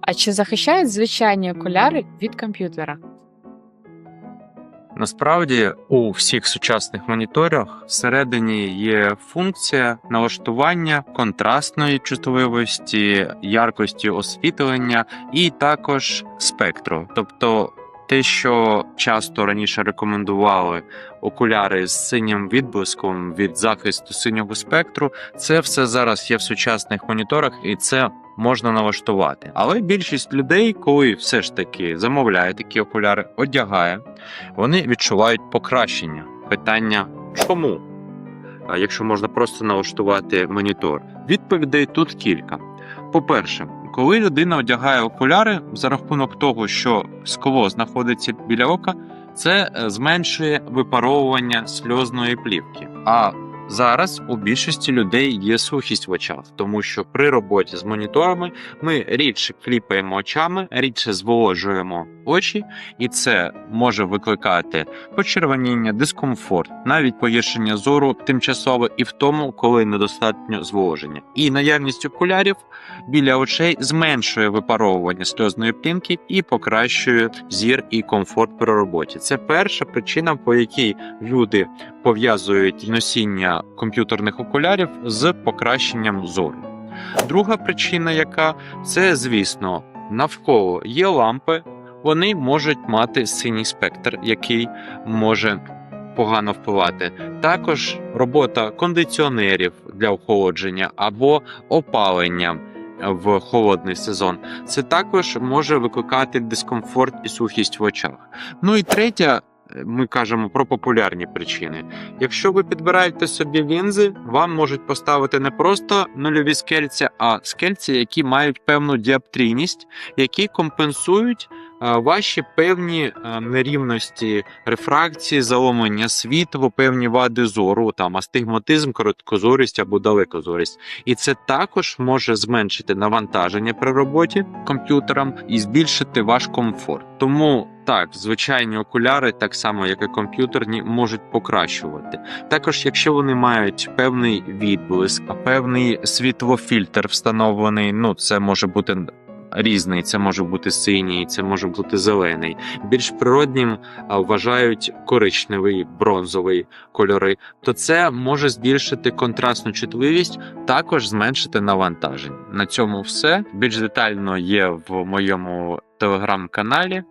А чи захищають звичайні окуляри від комп'ютера? Насправді у всіх сучасних моніторах всередині є функція налаштування контрастної чутливості, яркості освітлення і також спектру. Тобто те, що часто раніше рекомендували окуляри з синім відблиском від захисту синього спектру, це все зараз є в сучасних моніторах, і це можна налаштувати. Але більшість людей, коли все ж таки замовляє такі окуляри, одягає, вони відчувають покращення. Питання чому? Якщо можна просто налаштувати монітор, відповідей тут кілька. По-перше, коли людина одягає окуляри за рахунок того, що скло знаходиться біля ока, це е, зменшує випаровування сльозної плівки. А зараз у більшості людей є сухість в очах, тому що при роботі з моніторами ми рідше кліпаємо очами, рідше зволожуємо очі, і це може викликати почервоніння, дискомфорт, навіть погіршення зору тимчасове і в тому, коли недостатньо зволоження. І наявність окулярів біля очей зменшує випаровування сльозної плінки і покращує зір і комфорт при роботі. Це перша причина, по якій люди пов'язують носіння комп'ютерних окулярів з покращенням зору. Друга причина, яка це, звісно, навколо є лампи, вони можуть мати синій спектр, який може погано впливати. Також робота кондиціонерів для охолодження або опалення в холодний сезон. Це також може викликати дискомфорт і сухість в очах. Ну і третя. Ми кажемо про популярні причини. Якщо ви підбираєте собі лінзи, вам можуть поставити не просто нульові скельці, а скельці, які мають певну діаптрійність, які компенсують ваші певні нерівності рефракції, заломлення світлу, певні вади зору, там астигматизм, короткозорість або далекозорість. І це також може зменшити навантаження при роботі комп'ютером і збільшити ваш комфорт. Тому так, звичайні окуляри, так само як і комп'ютерні, можуть покращувати. Також, якщо вони мають певний відблиск, певний світлофільтр встановлений, ну це може бути. Різний, це може бути синій, це може бути зелений. Більш природнім вважають коричневий, бронзовий кольори, то це може збільшити контрастну чутливість, також зменшити навантаження. На цьому все більш детально є в моєму телеграм-каналі.